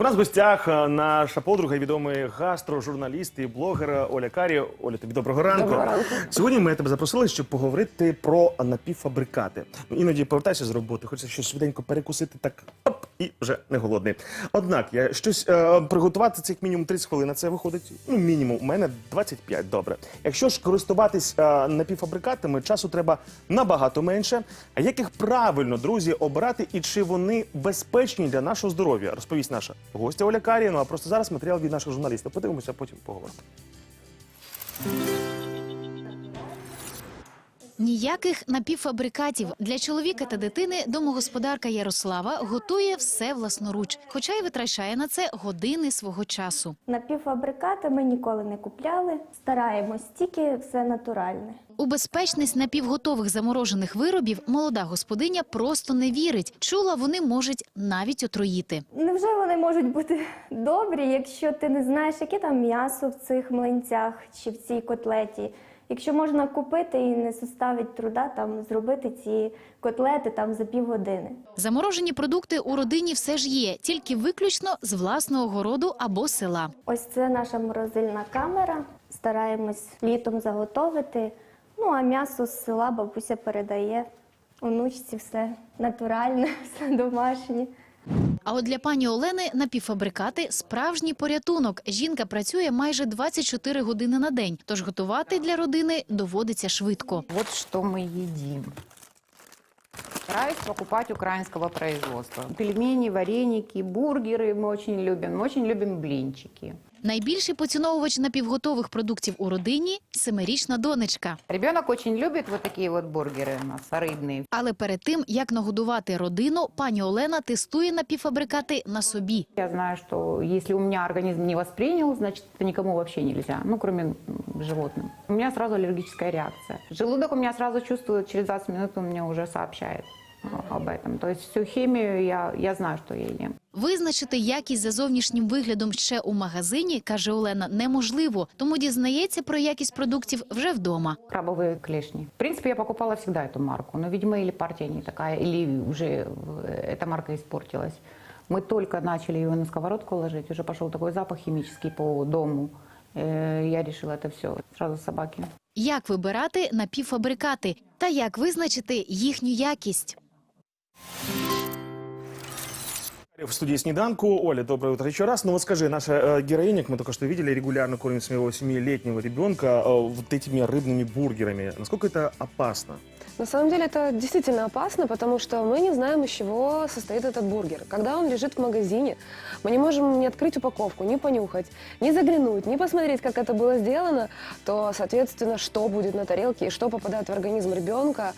У нас в гостях е, наша подруга, відомий гастрожурналіст і блогер Оля Карі. Оля, тобі доброго ранку. Доброго ранку. Сьогодні ми тебе запросили, щоб поговорити про напівфабрикати. Ну, Іноді повертайся з роботи, хочеться щось швиденько перекусити, так оп, і вже не голодний. Однак, я щось е, приготувати це як мінімум 30 хвилин. а Це виходить ну мінімум. У мене 25, Добре. Якщо ж користуватись е, напівфабрикатами, часу треба набагато менше. А як їх правильно, друзі, обрати і чи вони безпечні для нашого здоров'я? Розповість наша гостя Оля Карі. Ну а просто зараз матеріал від наших журналістів. Подивимося, потім поговоримо. Ніяких напівфабрикатів для чоловіка та дитини домогосподарка Ярослава готує все власноруч, хоча й витрачає на це години свого часу. Напівфабрикати ми ніколи не купляли. Стараємось тільки все натуральне. У безпечність напівготових заморожених виробів молода господиня просто не вірить. Чула, вони можуть навіть отруїти. Невже вони можуть бути добрі, якщо ти не знаєш, яке там м'ясо в цих млинцях чи в цій котлеті? Якщо можна купити і не составить труда там зробити ці котлети там за півгодини. Заморожені продукти у родині все ж є, тільки виключно з власного городу або села. Ось це наша морозильна камера. Стараємось літом заготовити. Ну а м'ясо з села бабуся передає. Онучці все натуральне, все домашнє. А от для пані Олени напівфабрикати – справжній порятунок. Жінка працює майже 24 години на день, тож готувати для родини доводиться швидко. Вот что мы едим. Стараюсь покупать украинского производства. Пельмени, вареники, бургеры мы очень любим. Мы очень любим блинчики. Найбільший поціновувач напівготових продуктів у родині – семирічна донечка. Ребенок очень любит вот такие вот бургеры у нас, рыбные. Але перед тим, як нагодувати родину, пані Олена тестує напівфабрикати на собі. Я знаю, что если у меня организм не воспринял, значит, это никому вообще нельзя, ну, кроме м, животным. У меня сразу аллергическая реакция. Желудок у меня сразу чувствует, через 20 минут он мне уже сообщает а, об этом. То есть всю химию я, я знаю, что я ем. Визначити якість за зовнішнім виглядом ще у магазині, каже Олена, неможливо, тому дізнається про якість продуктів вже вдома. Крабовые клешни. В принципе, я покупала всегда эту марку, но, видимо, или партия не такая, или уже э, эта марка испортилась. Мы только начали ее на сковородку ложить, уже пошел такой запах химический по дому. Э, Я решила это все сразу собаки. Як вибирати напівфабрикати та як визначити їхню якість? Yeah. В студии «Снеданку». Оля, доброе утро еще раз. Ну вот скажи, наша э, героиня, мы только что видели, регулярно кормит своего семилетнего ребенка э, вот этими рыбными бургерами. Насколько это опасно? На самом деле это действительно опасно, потому что мы не знаем, из чего состоит этот бургер. Когда он лежит в магазине, мы не можем ни открыть упаковку, ни понюхать, ни заглянуть, ни посмотреть, как это было сделано, то, соответственно, что будет на тарелке и что попадает в организм ребенка,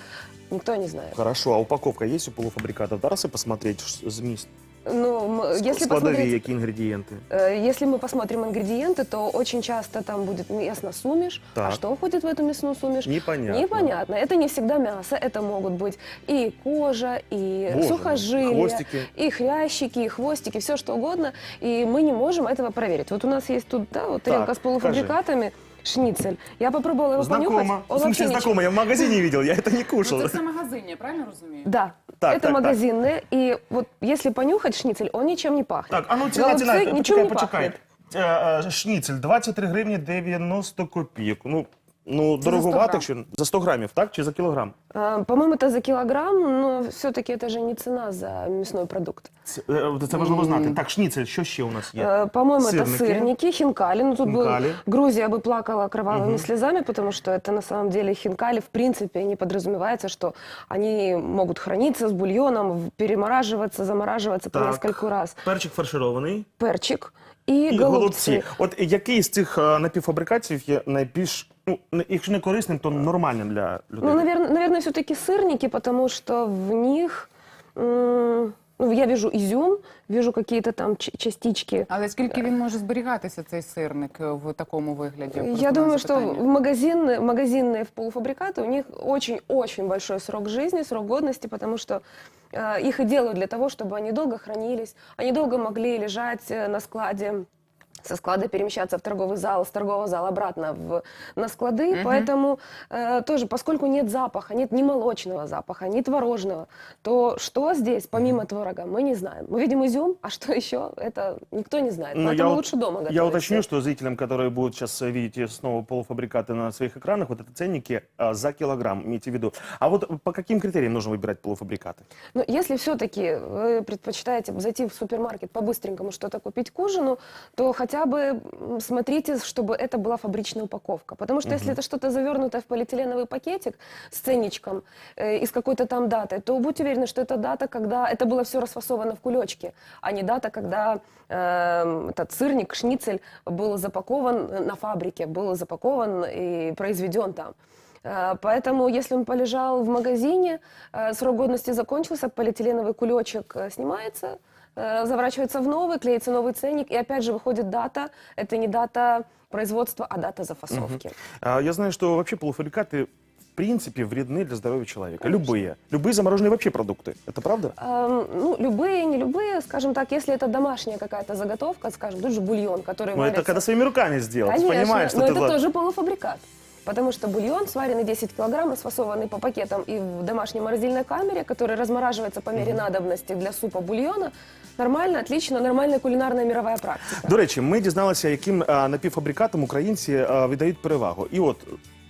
никто не знает. Хорошо, а упаковка есть у полуфабрикатов? Да, раз и посмотреть, зміст. Ну, м, если Складові, посмотреть, які інгредієнти. э, если мы посмотрим ингредиенты, то очень часто там будет мясная сумеш. Так. А что входит в эту мясную сумеш? Непонятно. Непонятно. Это не всегда мясо. Это могут быть и кожа, и Боже мой, сухожилия, хвостики. и хрящики, и хвостики, все что угодно. И мы не можем этого проверить. Вот у нас есть тут да, вот тарелка Так, с полуфабрикатами. Шницель. Я попробовала его понюхать. Знакомо. В Он смысле вообще ничего- знакомо? Я в магазине видел, я это не кушал. Ну, це все магазинні, я правильно розумію? Да, так, это так, так. магазинное. И вот если понюхать шницель, он ничем не пахнет. Так, а ну ціна, Голубцы ціна, ничем почекай, не почекай. пахнет. Е, е, Шніцель 23 гривні 90 копійок. Ну, ну дороговато, грам. якщо за 100 грамів, так? Чи за кілограм? А, По-моему, это за килограмм, но все-таки это же не цена за мясной продукт. Це, е, це важливо знати. Так, шніцель, що ще у нас є? Э, По-моему, Сырники. это сырники, хинкали. Ну, тут Хинкали. бы Грузия бы плакала кровавыми слезами, потому что это на самом деле хинкали, в принципе, не подразумевается, что они могут храниться с бульоном, в- перемораживаться, замораживаться по Так. нескольку раз. Перчик фарширований. Перчик и, І голубцы. голубці. От який з цих е, напівфабрикатів є найбільш, ну, не- якщо не корисним, то нормальним для людей? Ну, наверное, наверное все-таки сырники, потому что в них... м, ну, я вижу изюм, вижу какие-то там ч- частички Але скільки він може зберігатися, цей сирник, е, в такому вигляді? Просто Я у думаю, мене что запитання. в магазинные, магазинные в полуфабрикаты у них очень-очень большой срок жизни, срок годности, потому что э, их и делают для того, чтобы они долго хранились, они долго могли лежать э, на складе со склада перемещаться в торговый зал, с торгового зала обратно в, на склады. Поэтому э, тоже, поскольку нет запаха, нет ни молочного запаха, ни творожного, то что здесь, помимо творога, мы не знаем. Мы видим изюм, а что еще, это никто не знает. Ну, Поэтому я, лучше дома готовить. Я уточню, что зрителям, которые будут сейчас э, видеть снова полуфабрикаты на своих экранах, вот это ценники а, за килограмм, имейте в виду. А вот по каким критериям нужно выбирать полуфабрикаты? Но если все-таки вы предпочитаете зайти в супермаркет по-быстренькому что-то купить к ужину, то хотя бы м, смотрите, чтобы это была фабричная упаковка. Потому что если это что-то завернутое в полиэтиленовый пакетик с ценничком э, и с какой-то там датой, то будьте уверены, что это дата, когда это было все расфасовано в кулечке, а не дата, когда э, этот сырник, шницель был запакован на фабрике, был запакован и произведен там. Э, Поэтому, если он полежал в магазине, э, срок годности закончился, полиэтиленовый кулечек э, снимается, э, заворачивается в новый, клеится новый ценник, и опять же выходит дата. Это не дата производства, а дата зафасовки. А, Я знаю, что вообще полуфабрикаты в принципе вредны для здоровья человека. Любые. Любые замороженные вообще продукты. Это правда? Эм, ну, любые, не любые, скажем так, если это домашняя какая-то заготовка, скажем, тут же бульон, который Ну, это варится. когда своими руками сделать. Конечно, понимаешь, что но ты это за- тоже полуфабрикат. Потому что бульон, сваренный 10 килограмм, сфасованный по пакетам и в домашней морозильной камере, который размораживается по мере надобности для супа бульона, нормально, отлично, нормальная кулинарная мировая практика. До речі, ми дізналися, яким а, напівфабрикатам українці віддають перевагу. І от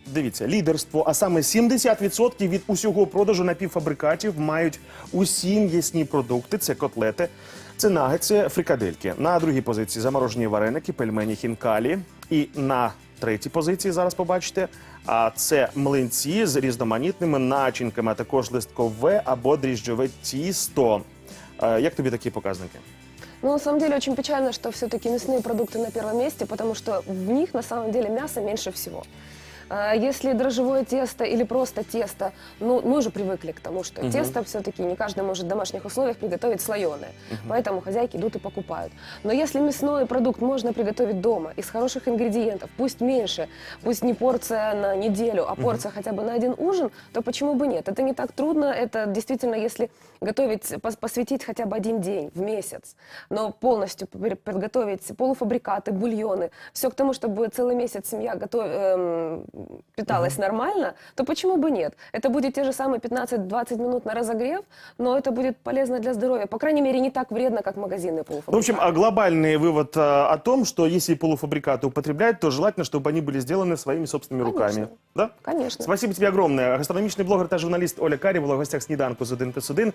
дивіться, лідерство, а саме 70% від усього продажу напівфабрикатів мають усі м'ясні продукти. Це котлети, це нагетси, фрикадельки. На другій позиції заморожені вареники, пельмені, хінкалі. І на третій позиції зараз побачите. А це млинці з різноманітними начинками, а також листкове або дріжджове тісто. Е, Як тобі такі показники? Ну, на самом деле очень печально, что все-таки мясные продукты на первом месте, потому что в них на самом деле мяса меньше всего. А, Если дрожжевое тесто или просто тесто, ну, мы уже привыкли к тому, что тесто все-таки не каждый может в домашних условиях приготовить слоеное. Поэтому хозяйки идут и покупают. Но если мясной продукт можно приготовить дома из хороших ингредиентов, пусть меньше, пусть не порция на неделю, а порция хотя бы на один ужин, то почему бы нет? Это не так трудно, это действительно, если готовить, пос- посвятить хотя бы один день в месяц, но полностью подготовить полуфабрикаты, бульоны, все к тому, чтобы целый месяц семья готов, эм, питалась нормально, то почему бы нет? Это будет те же самые 15-20 минут на разогрев, но это будет полезно для здоровья. По крайней мере, не так вредно, как магазинные полуфабрикаты. В общем, а глобальный вывод а, о том, что если полуфабрикаты употреблять, то желательно, чтобы они были сделаны своими собственными Конечно. руками. Да? Конечно. Спасибо тебе огромное. Гастрономічний блогер та журналіст Оля Карі була в гостях сніданку з 1 плюс 1.